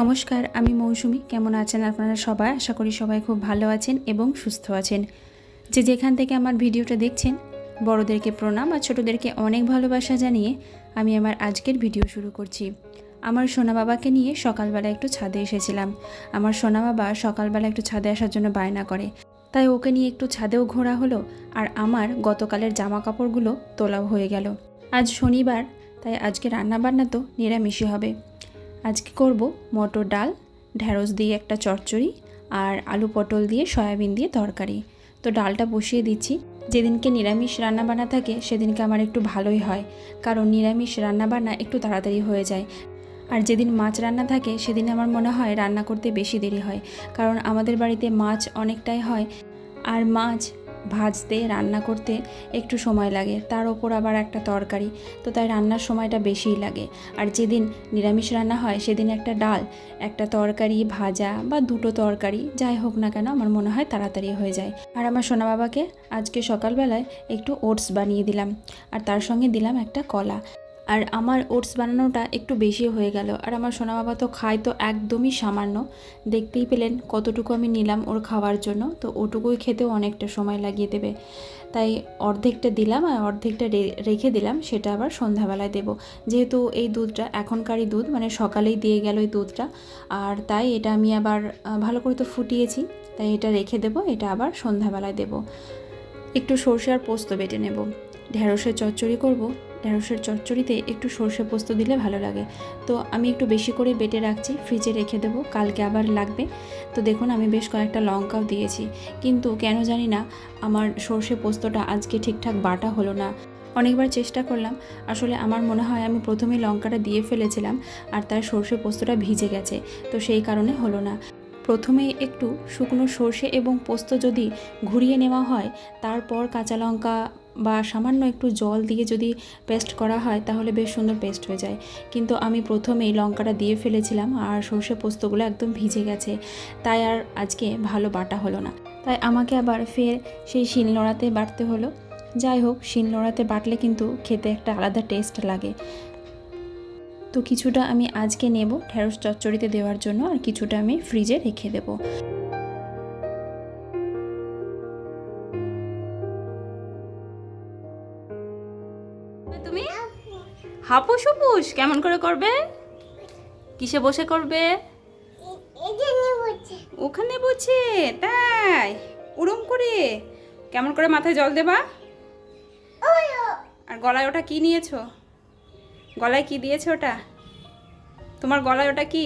নমস্কার, আমি মৌসুমি। কেমন আছেন আপনারা সবাই? আশা করি সবাই খুব ভালো আছেন এবং সুস্থ আছেন। যে যেখান থেকে আমার ভিডিওটা দেখছেন, বড়দেরকে প্রণাম আর ছোটোদেরকে অনেক ভালোবাসা জানিয়ে আমি আমার আজকের ভিডিও শুরু করছি। আমার সোনা বাবাকে নিয়ে সকালবেলা একটু ছাদে এসেছিলাম। আমার সোনা বাবা সকালবেলা একটু ছাদে আসার জন্য বায়না করে। তাই ওকে নিয়ে একটু ছাদেও ঘোরা হলো আর আমার গতকালের জামা কাপড়গুলো তোলাও হয়ে গেল। আজ শনিবার, তাই আজকে রান্নাবান্না তো নিরামিষই হবে। আজকে করব মটর ডাল ঢ্যাঁড়স দিয়ে একটা চচ্চড়ি আর আলু পটল দিয়ে সয়াবিন দিয়ে তরকারি। তো ডালটা বসিয়ে দিচ্ছি। যেদিনকে নিরামিষ রান্নাবান্না থাকে, সেদিনকে আমার একটু ভালোই হয়, কারণ নিরামিষ রান্নাবান্না একটু তাড়াতাড়ি হয়ে যায়। আর যেদিন মাছ রান্না থাকে, সেদিন আমার মনে হয় রান্না করতে বেশি দেরি হয়, কারণ আমাদের বাড়িতে মাছ অনেকটাই হয়। আর মাছ ভাজতে, রান্না করতে একটু সময় লাগে। তার ওপর আবার একটা তরকারি। তো তাই রান্নার সময়টা বেশিই লাগে। আর যেদিন নিরামিষ রান্না হয়, সেদিন একটা ডাল, একটা তরকারি, ভাজা বা দুটো তরকারি, যাই হোক না কেন, আমার মনে হয় তাড়াতাড়ি হয়ে যায়। আর আমার সোনা বাবাকে আজকে সকালবেলায় একটু ওটস বানিয়ে দিলাম। আর তার সঙ্গে দিলাম একটা কলা। আর আমার ওটস বানানোটা একটু বেশি হয়ে গেল। আর আমার সোনা বাবা তো খায় তো একদমই সামান্য। দেখতেই পেলেন কতটুকু আমি নিলাম ওর খাওয়ার জন্য। তো ওটুকুই খেতেও অনেকটা সময় লাগিয়ে দেবে। তাই অর্ধেকটা দিলাম আর অর্ধেকটা রেখে দিলাম, সেটা আবার সন্ধ্যাবেলায় দেবো। যেহেতু এই দুধটা, এখনকারই দুধ মানে সকালেই দিয়ে গেল এই দুধটা। আর তাই এটা আমি আবার ভালো করে তো ফুটিয়েছি। তাই এটা রেখে দেবো, এটা আবার সন্ধ্যাবেলায় দেবো। একটু সর্ষে আর পোস্ত বেটে নেব। ঢ্যাঁড়সের চচ্চড়ি করব। ঢ্যাঁড়সের চচ্চড়িতে একটু সর্ষে পোস্ত দিলে ভালো লাগে। তো আমি একটু বেশি করে বেটে রাখছি, ফ্রিজে রেখে দেবো, কালকে আবার লাগবে। তো দেখুন, আমি বেশ কয়েকটা লঙ্কাও দিয়েছি। কিন্তু কেন জানি না, আমার সর্ষে পোস্তটা আজকে ঠিকঠাক বাটা হলো না। অনেকবার চেষ্টা করলাম, আসলে আমার মনে হয় আমি প্রথমে লঙ্কাটা দিয়ে ফেলেছিলাম আর তার সর্ষে পোস্তটা ভিজে গেছে, তো সেই কারণে হলো না। প্রথমে একটু শুকনো সর্ষে এবং পোস্ত যদি ঘুরিয়ে নেওয়া হয়, তারপর কাঁচা লঙ্কা বা সামান্য একটু জল দিয়ে যদি পেস্ট করা হয়, তাহলে বেশ সুন্দর পেস্ট হয়ে যায়। কিন্তু আমি প্রথমেই লঙ্কাটা দিয়ে ফেলেছিলাম আর সর্ষে পোস্তগুলো একদম ভিজে গেছে। তাই আর আজকে ভালো বাটা হলো না। তাই আমাকে আবার ফের সেই শিলনোড়াতে বাটতে হলো। যাই হোক, শিলনোড়াতে বাটলে কিন্তু খেতে একটা আলাদা টেস্ট লাগে। তো কিছুটা আমি আজকে নেব ঢেঁড়স চচ্চড়িতে দেওয়ার জন্য আর কিছুটা আমি ফ্রিজে রেখে দেবো। হাপুস হুপুস, কেমন করে করবে? কিসে বসে করবে? ওখানে বসে, তাই? উড়ুম করে। কেমন করে মাথায় জল দেবা? আর গলায় ওটা কি নিয়েছো? গলায় কি দিয়েছে ওটা? তোমার গলায় ওটা কি?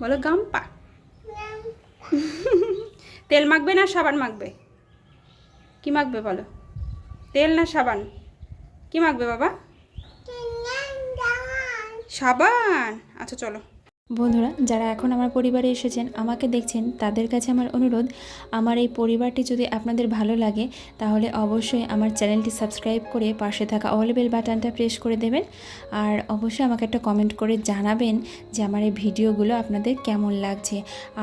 বলো গাম্পা। তেল মাখবে না সাবান মাখবে? কি মাখবে বলো? তেল না সাবান? কি মাখবে বাবা? সাবান। আচ্ছা চলো। বন্ধুরা, যারা এখন আমার পরিবারে এসেছেন, আমাকে দেখছেন, তাদের কাছে আমার অনুরোধ, আমার এই পরিবারটি যদি আপনাদের ভালো লাগে, তাহলে অবশ্যই আমার চ্যানেলটি সাবস্ক্রাইব করে পাশে থাকা অল বেল বাটনটা প্রেস করে দেবেন। আর অবশ্যই আমাকে একটা কমেন্ট করে জানাবেন যে আমার এই ভিডিওগুলো আপনাদের কেমন লাগছে।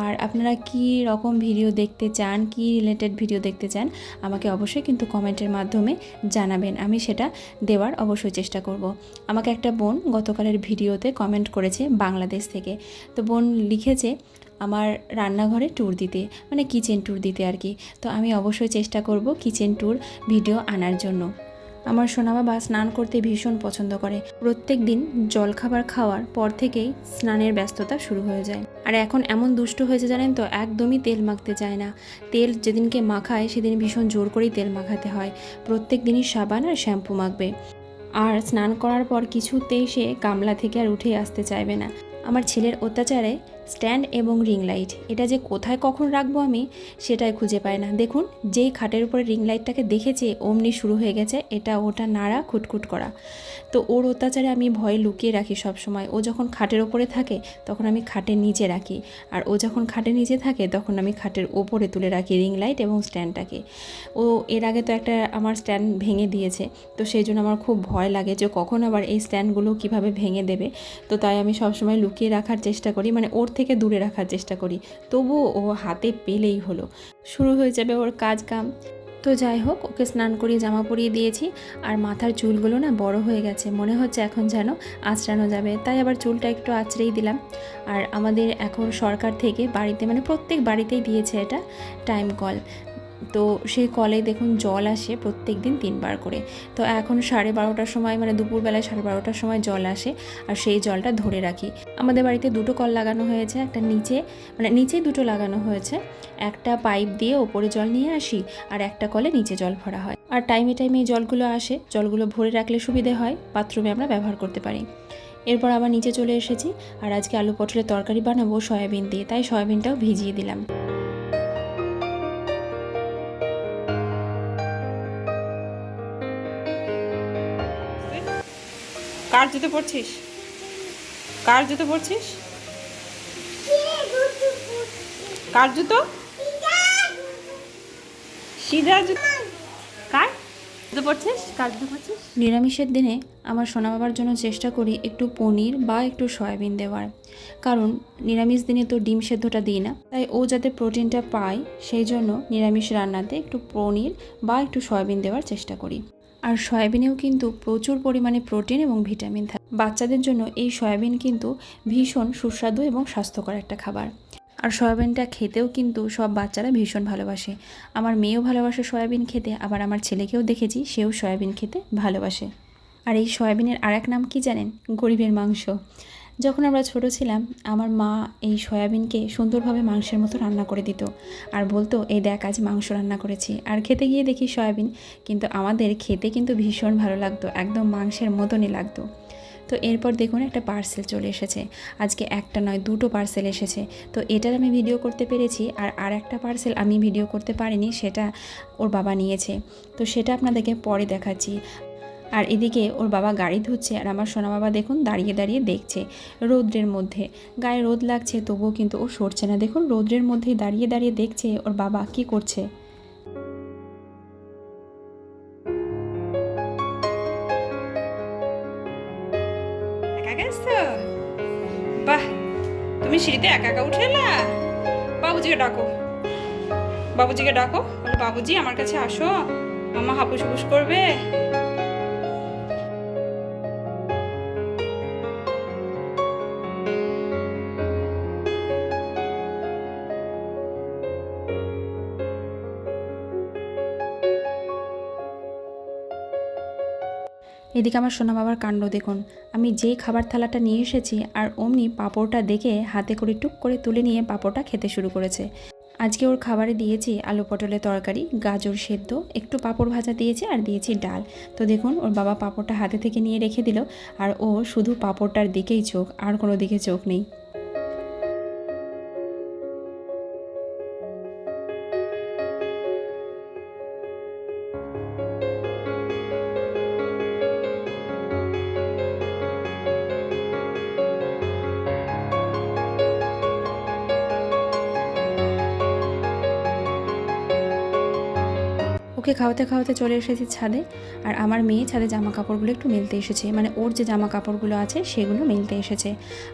আর আপনারা কি রকম ভিডিও দেখতে চান, কি রিলেটেড ভিডিও দেখতে চান, আমাকে অবশ্যই কিন্তু কমেন্টের মাধ্যমে জানাবেন। আমি সেটা দেওয়ার অবশ্যই চেষ্টা করব। আমাকে একটা বোন গতকালের ভিডিওতে কমেন্ট করেছে বাংলাদেশ থেকে। তো বোন লিখেছে আমার রান্নাঘরে ট্যুর দিতে মানে কিচেন ট্যুর দিতে আর কি। তো আমি অবশ্যই চেষ্টা করব কিচেন ট্যুর ভিডিও আনার জন্য। আমার সোনা বাবা স্নান করতে ভীষণ পছন্দ করে। প্রত্যেক দিন জলখাবার খাওয়ার পর থেকেই স্নানের ব্যস্ততা শুরু হয়ে যায়। আর এখন এমন দুষ্ট হয়েছে জানেন তো, একদমই তেল মাখতে চায় না। তেল যেদিনকে মাখায় সেদিন ভীষণ জোর করেই তেল মাখাতে হয়। প্রত্যেক দিনই সাবান আর শ্যাম্পু মাখবে। আর স্নান করার পর কিছুতেই সে গামলা থেকে আর উঠে আসতে চাইবে না। আমার ছেলের অত্যাচারে স্ট্যান্ড এবং রিং লাইট। এটা যে কোথায় কখন রাখব আমি, সেটাই খুঁজে পাই না। দেখুন, যেই খাটের উপরে রিং লাইটটাকে দেখেছে, অমনি শুরু হয়ে গেছে, এটা ওটা নাড়া, খুটখুট করা। তো ওর অত্যাচারে আমি ভয়ে লুকিয়ে রাখি সব সময় ও যখন খাটের ওপরে থাকে, তখন আমি খাটের নিচে রাখি। আর ও যখন খাটের নিচে থাকে, তখন আমি খাটের ওপরে তুলে রাখি রিং লাইট এবং স্ট্যান্ডটাকে। ও এর আগে তো একটা আমার স্ট্যান্ড ভেঙে দিয়েছে, তো সেই জন্য আমার খুব ভয় লাগে যে কখন আবার এই স্ট্যান্ডগুলো কীভাবে ভেঙে দেবে। তো তাই আমি সবসময় লুকিয়ে রাখার চেষ্টা করি। মানে ওর থেকে দূরে রাখার চেষ্টা করি। তবুও ও হাতে পেলেই হলো। শুরু হয়ে যাবে ওর কাজ কাম। তো যাই হোক, ওকে স্নান করিয়ে জামা পরিয়ে দিয়েছি। আর মাথার চুলগুলো না বড় হয়ে গেছে। মনে হচ্ছে এখন যেন আঁচড়ানো যাবে। তাই আবার চুলটা একটু আঁচড়েই দিলাম। আর আমাদের এখন সরকার থেকে বাড়িতে মানে প্রত্যেক বাড়িতেই দিয়েছে এটা, টাইম কল। তো সেই কলে দেখুন জল আসে প্রত্যেক দিন তিনবার করে। তো এখন সাড়ে বারোটার সময় মানে দুপুরবেলায় সাড়ে বারোটার সময় জল আসে আর সেই জলটা ধরে রাখি। আমাদের বাড়িতে দুটো কল লাগানো হয়েছে, একটা নিচে মানে নিচেই দুটো লাগানো হয়েছে, একটা পাইপ দিয়ে ওপরে জল নিয়ে আসি আর একটা কলে নিচে জল ভরা হয়। আর টাইমে টাইমে জলগুলো আসে, জলগুলো ভরে রাখলে সুবিধে হয়, বাথরুমে আমরা ব্যবহার করতে পারি। এরপর আবার নিচে চলে এসেছি আর আজকে আলু পটলের তরকারি বানাবো সয়াবিন দিয়ে, তাই সয়াবিনটাও ভিজিয়ে দিলাম। কার জুতো পড়ছিস কার জুতো পড়ছিস কার জুতো? সিধা জুতো। কার? জুতো পড়ছিস কার জুতো পরছিস? নিরামিষের দিনে আমার সোনা বাবার জন্য চেষ্টা করি একটু পনির বা একটু সয়াবিন দেওয়ার। কারণ নিরামিষ দিনে তো ডিম সেদ্ধটা দিই না। তাই ও যাতে প্রোটিনটা পায়, সেই জন্য নিরামিষ রান্নাতে একটু পনির বা একটু সয়াবিন দেওয়ার চেষ্টা করি। আর সয়াবিনেও কিন্তু প্রচুর পরিমাণে প্রোটিন এবং ভিটামিন থাকে। বাচ্চাদের জন্য এই সয়াবিন কিন্তু ভীষণ সুস্বাদু এবং স্বাস্থ্যকর একটা খাবার। আর সয়াবিনটা খেতেও কিন্তু সব বাচ্চারা ভীষণ ভালোবাসে। আমার মেয়েও ভালোবাসে সয়াবিন খেতে, আবার আমার ছেলেকেও দেখেছি, সেও সয়াবিন খেতে ভালোবাসে। আর এই সয়াবিনের আর এক নাম কি জানেন? গরিবের মাংস। যখন আমরা ছোট ছিলাম, আমার মা এই সয়াবিনকে সুন্দরভাবে মাংসের মতো রান্না করে দিত আর বলতো, এই দেখ, আজ মাংস রান্না করেছি। আর খেতে গিয়ে দেখি সয়াবিন কিন্তু আমাদের খেতে কিন্তু ভীষণ ভালো লাগতো, একদম মাংসের মতনই লাগতো। তো এরপর দেখুন একটা পার্সেল চলে এসেছে, আজকে একটা নয়, দুটো পার্সেল এসেছে। তো এটার আমি ভিডিও করতে পেরেছি আর আর একটা পার্সেল আমি ভিডিও করতে পারিনি, সেটা ওর বাবা নিয়েছে। তো সেটা আপনাদেরকে পরে দেখাচ্ছি। আর এদিকে ওর বাবা গাড়ি ধুচ্ছে আর আমার সোনা বাবা দেখুন দাঁড়িয়ে দাঁড়িয়ে দেখছে রৌদ্রের মধ্যে। গায়ে রোদ লাগছে, তবুও কিন্তু ও সরছে না। দেখুন রৌদ্রের মধ্যেই দাঁড়িয়ে দাঁড়িয়ে দেখছে ওর বাবা কি করছে। তুমি সিঁড়িতে একা একা উঠে এলা? বাবুজিকে ডাকো। বাবুজিকে ডাকো বাবুজি, আমার কাছে আসো। মামা হাপুস হুপুস করবে? এদিকে আমার সোনা বাবার কাণ্ড দেখুন। আমি যেই খাবার থালাটা নিয়ে এসেছি আর অমনি পাঁপড়টা দেখে হাতে করে টুক করে তুলে নিয়ে পাঁপড়টা খেতে শুরু করেছে। আজকে ওর খাবারে দিয়েছি আলু পটলের তরকারি, গাজর সেদ্ধ, একটু পাঁপড় ভাজা দিয়েছি আর দিয়েছি ডাল। তো দেখুন, ওর বাবা পাঁপড়টা হাতে থেকে নিয়ে রেখে দিল আর ও শুধু পাঁপড়টার দিকেই চোখ, আর কোনো দিকে চোখ নেই। ওকে খাওয়াতে খাওয়াতে চলে এসেছি ছাদে, আর আমার মেয়ে ছাদে জামা কাপড়গুলো একটু মেলতে এসেছে। মানে ওর যে জামা কাপড়গুলো আছে, সেগুলো মেলতে এসেছে।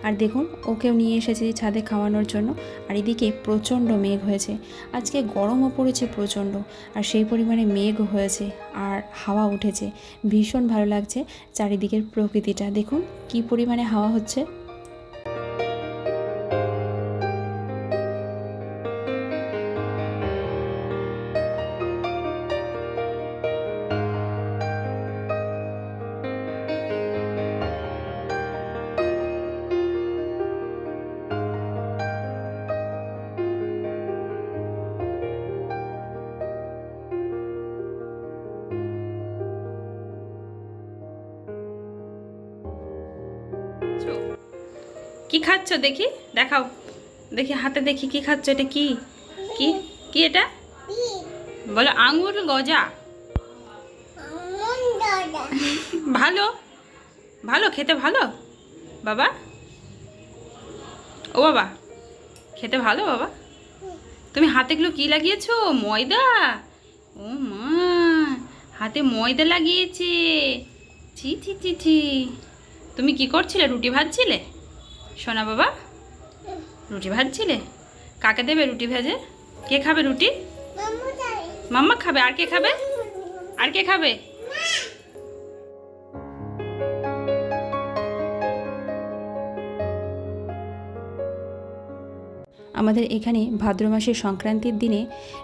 আর দেখুন, ওকেও নিয়ে এসেছি ছাদে খাওয়ানোর জন্য। আর এদিকে প্রচণ্ড মেঘ হয়েছে। আজকে গরমও পড়েছে প্রচণ্ড, আর সেই পরিমাণে মেঘ হয়েছে আর হাওয়া উঠেছে। ভীষণ ভালো লাগছে চারিদিকের প্রকৃতিটা। দেখুন, কি পরিমাণে হাওয়া হচ্ছে। কি খাচ্ছ দেখি? দেখাও। দেখি হাতে দেখি কি খাচ্ছ, এটা কি? কি? কি এটা? বলো, আঙুর গজা। ভালো? ভালো? খেতে ভালো? বাবা? ও বাবা, খেতে ভালো বাবা? তুমি হাতেগুলো কি লাগিয়েছো? ময়দা? ও মা, হাতে ময়দা লাগিয়েছে। ছি ছি ছি ছি। তুমি কি করছিলে? রুটি ভাজছিলে? সোনা বাবা, রুটি ভাজছিলে? কাকে দেবে রুটি ভেজে? কে খাবে রুটি? মাম্মা খাবে, আর কে খাবে? আর কে খাবে? আমাদের এখানে ভাদ্র মাসের সংক্রান্তির দিনে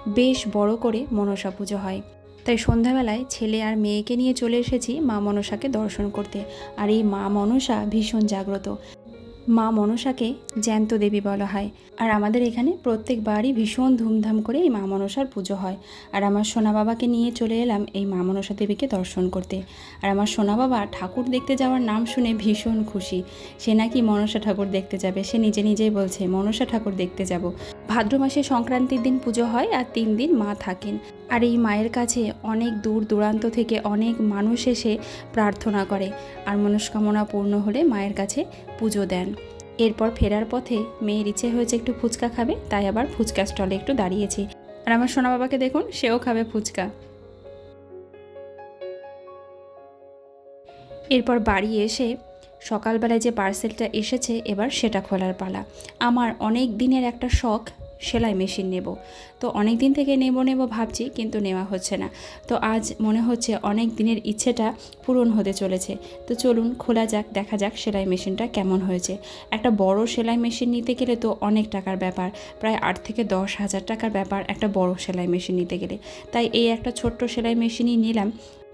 বেশ বড় করে মনসা পুজো হয়। তাই সন্ধ্যাবেলায় ছেলে আর মেয়েকে নিয়ে চলে এসেছি মা মনসাকে দর্শন করতে। আর এই মা মনসা ভীষণ জাগ্রত। মা মনসাকে জ্যান্ত দেবী বলা হয়। আর আমাদের এখানে প্রত্যেকবারই ভীষণ ধুমধাম করে এই মা মনসার পুজো হয়। আর আমার সোনা বাবাকে নিয়ে চলে এলাম এই মা মনসা দেবীকে দর্শন করতে। আর আমার সোনা বাবা ঠাকুর দেখতে যাওয়ার নাম শুনে ভীষণ খুশি। সে নাকি মনসা ঠাকুর দেখতে যাবে। সে নিজে নিজেই বলছে, মনসা ঠাকুর দেখতে যাব। ভাদ্র মাসে সংক্রান্তির দিন পুজো হয় আর তিন দিন মা থাকেন। আর এই মায়ের কাছে অনেক দূর দূরান্ত থেকে অনেক মানুষ এসে প্রার্থনা করে আর মনস্কামনা পূর্ণ হলে মায়ের কাছে পুজো দেন। এরপর ফেরার পথে মেয়ের ইচ্ছে হয়েছে একটু ফুচকা খাবে, তাই আবার ফুচকা স্টলে একটু দাঁড়িয়েছি। আর আমার সোনা বাবাকে দেখুন, সেও খাবে ফুচকা। এরপর বাড়ি এসে সকালবেলায় যে পার্সেলটা এসেছে, এবার সেটা খোলার পালা। আমার অনেক দিনের একটা শখ সেলাই মেশিন নেব। তো অনেক দিন থেকে নেব নেব ভাবছি, কিন্তু নেওয়া হচ্ছে না। তো আজ মনে হচ্ছে অনেক দিনের ইচ্ছেটা পূরণ হতে চলেছে। তো চলুন খোলা যাক, দেখা যাক সেলাই মেশিনটা কেমন হয়েছে। একটা বড় সেলাই মেশিন নিতে গেলে তো অনেক টাকার ব্যাপার। প্রায় আট থেকে দশ হাজার টাকার ব্যাপার একটা বড় সেলাই মেশিন নিতে গেলে। তাই এই একটা ছোট্ট সেলাই মেশিনই নিলাম।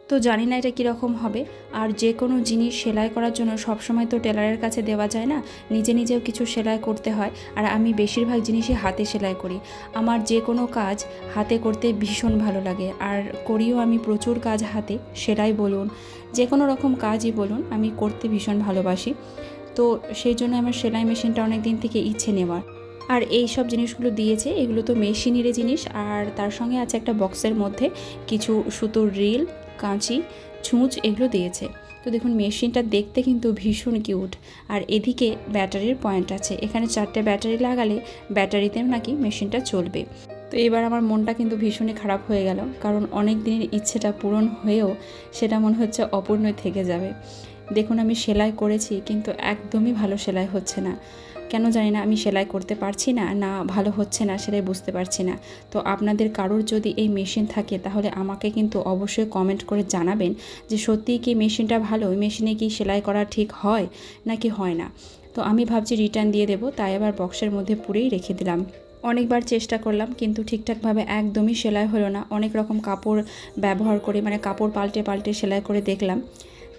তো জানি না এটা কীরকম হবে। আর যে কোনো জিনিস সেলাই করার জন্য সবসময় তো টেলারের কাছে দেওয়া যায় না, নিজে নিজেও কিছু সেলাই করতে হয়। আর আমি বেশিরভাগ জিনিসই হাতে সেলাই করি। আমার যে কোনো কাজ হাতে করতে ভীষণ ভালো লাগে। আর করিও আমি প্রচুর কাজ হাতে, সেলাই বলুন, যে কোনো রকম কাজই বলুন, আমি করতে ভীষণ ভালোবাসি। তো সেই জন্য আমার সেলাই মেশিনটা অনেক দিন থেকে ইচ্ছে নেওয়ার। আর এই সব জিনিসগুলো দিয়েছে, এগুলো তো মেশিনেরই জিনিস। আর তার সঙ্গে আছে একটা বক্সের মধ্যে কিছু সুতোর রিল, কাঁচি, ছুঁচ এগুলো দিয়েছে। তো দেখুন, মেশিনটা দেখতে কিন্তু ভীষণ কিউট। আর এদিকে ব্যাটারির পয়েন্ট আছে। এখানে চারটে ব্যাটারি লাগালে ব্যাটারিতে নাকি মেশিনটা চলবে। তো এবার আমার মনটা কিন্তু ভীষণই খারাপ হয়ে গেল, কারণ অনেক দিনের ইচ্ছেটা পূরণ হয়েও সেটা মনে হচ্ছে অপূর্ণই থেকে যাবে। দেখুন, আমি সেলাই করেছি, কিন্তু একদমই ভালো সেলাই হচ্ছে না। কেন জানি না, আমি সেলাই করতে পারছি না না ভালো হচ্ছে না সেটাই বুঝতে পারছি না। তো আপনাদের কারোর যদি এই মেশিন থাকে, তাহলে আমাকে কিন্তু অবশ্যই কমেন্ট করে জানাবেন যে সত্যিই কি মেশিনটা ভালো? ওই মেশিনে কি সেলাই করা ঠিক হয় নাকি হয় না? তো আমি ভাবছি রিটার্ন দিয়ে দেবো, তাই আবার বক্সের মধ্যে পুরেই রেখে দিলাম। অনেকবার চেষ্টা করলাম, কিন্তু ঠিকঠাকভাবে একদমই সেলাই হলো না। অনেক রকম কাপড় ব্যবহার করে মানে কাপড় পাল্টে পাল্টে সেলাই করে দেখলাম।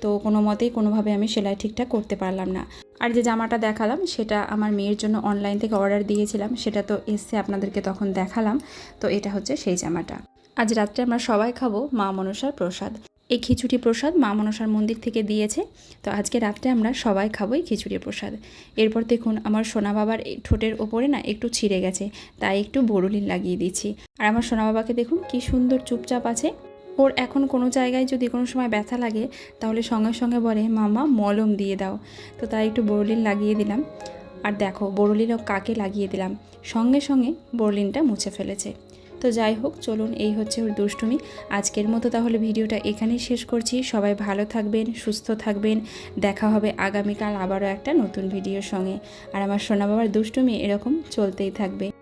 তো কোনো মতেই কোনোভাবে আমি সেলাই ঠিকঠাক করতে পারলাম না। আর যে জামাটা দেখালাম, সেটা আমার মেয়ের জন্য অনলাইন থেকে অর্ডার দিয়েছিলাম। সেটা তো এসছে, আপনাদেরকে তখন দেখালাম। তো এটা হচ্ছে সেই জামাটা। আজ রাত্রে আমরা সবাই খাব মা মনসার প্রসাদ। এই খিচুড়ি প্রসাদ মা মনসার মন্দির থেকে দিয়েছে। তো আজকে রাত্রে আমরা সবাই খাব এই খিচুড়ি প্রসাদ। এরপর দেখুন, আমার সোনা বাবার ঠোঁটের ওপরে না একটু ছিঁড়ে গেছে, তাই একটু বড়লিন লাগিয়ে দিচ্ছি। আর আমার সোনা বাবাকে দেখুন, কি সুন্দর চুপচাপ আছে। ওর এখন কোনো জায়গায় যদি কোনো সময় ব্যথা লাগে, তাহলে সঙ্গে সঙ্গে বলে, মামা, মলম দিয়ে দাও। তো তাই একটু বরলিন লাগিয়ে দিলাম। আর দেখো বড়লিনও কাকে লাগিয়ে দিলাম? সঙ্গে সঙ্গে বরলিনটা মুছে ফেলেছে। তো যাই হোক, চলুন, এই হচ্ছে ওর দুষ্টুমি। আজকের মতো তাহলে ভিডিওটা এখানেই শেষ করছি। সবাই ভালো থাকবেন, সুস্থ থাকবেন। দেখা হবে আগামীকাল আবারও একটা নতুন ভিডিওর সঙ্গে। আর আমার সোনা বাবার দুষ্টুমি এরকম চলতেই থাকবে।